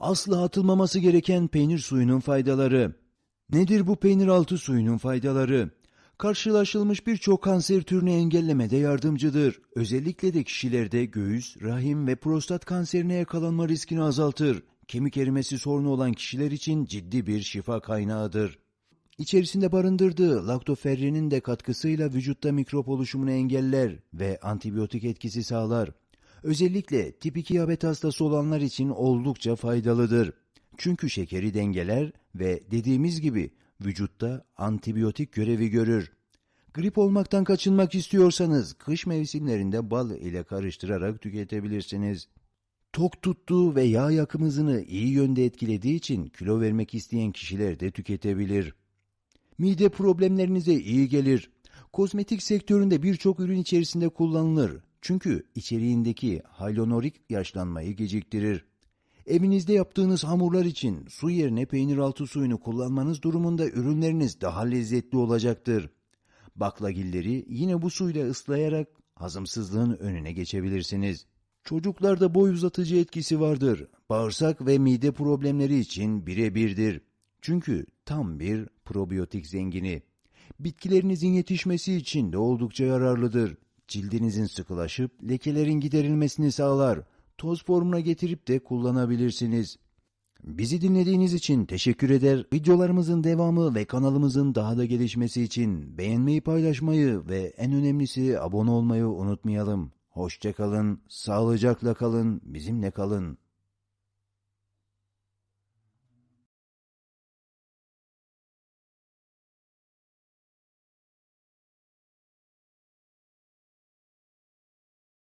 Asla atılmaması gereken peynir suyunun faydaları. Nedir bu peynir altı suyunun faydaları? Karşılaşılmış birçok kanser türünü engellemede yardımcıdır. Özellikle de kişilerde göğüs, rahim ve prostat kanserine yakalanma riskini azaltır. Kemik erimesi sorunu olan kişiler için ciddi bir şifa kaynağıdır. İçerisinde barındırdığı laktoferrinin de katkısıyla vücutta mikrop oluşumunu engeller ve antibiyotik etkisi sağlar. Özellikle tip 2 diyabet hastası olanlar için oldukça faydalıdır. Çünkü şekeri dengeler ve dediğimiz gibi vücutta antibiyotik görevi görür. Grip olmaktan kaçınmak istiyorsanız kış mevsimlerinde bal ile karıştırarak tüketebilirsiniz. Tok tuttuğu ve yağ yakım hızını iyi yönde etkilediği için kilo vermek isteyen kişiler de tüketebilir. Mide problemlerinize iyi gelir. Kozmetik sektöründe birçok ürün içerisinde kullanılır. Çünkü içeriğindeki hyaluronik yaşlanmayı geciktirir. Evinizde yaptığınız hamurlar için su yerine peynir altı suyunu kullanmanız durumunda ürünleriniz daha lezzetli olacaktır. Baklagilleri yine bu suyla ıslayarak hazımsızlığın önüne geçebilirsiniz. Çocuklarda boy uzatıcı etkisi vardır. Bağırsak ve mide problemleri için birebirdir. Çünkü tam bir probiyotik zengini. Bitkilerinizin yetişmesi için de oldukça yararlıdır. Cildinizin sıkılaşıp lekelerin giderilmesini sağlar. Toz formuna getirip de kullanabilirsiniz. Bizi dinlediğiniz için teşekkür eder. Videolarımızın devamı ve kanalımızın daha da gelişmesi için beğenmeyi, paylaşmayı ve en önemlisi abone olmayı unutmayalım. Hoşçakalın, sağlıcakla kalın, bizimle kalın.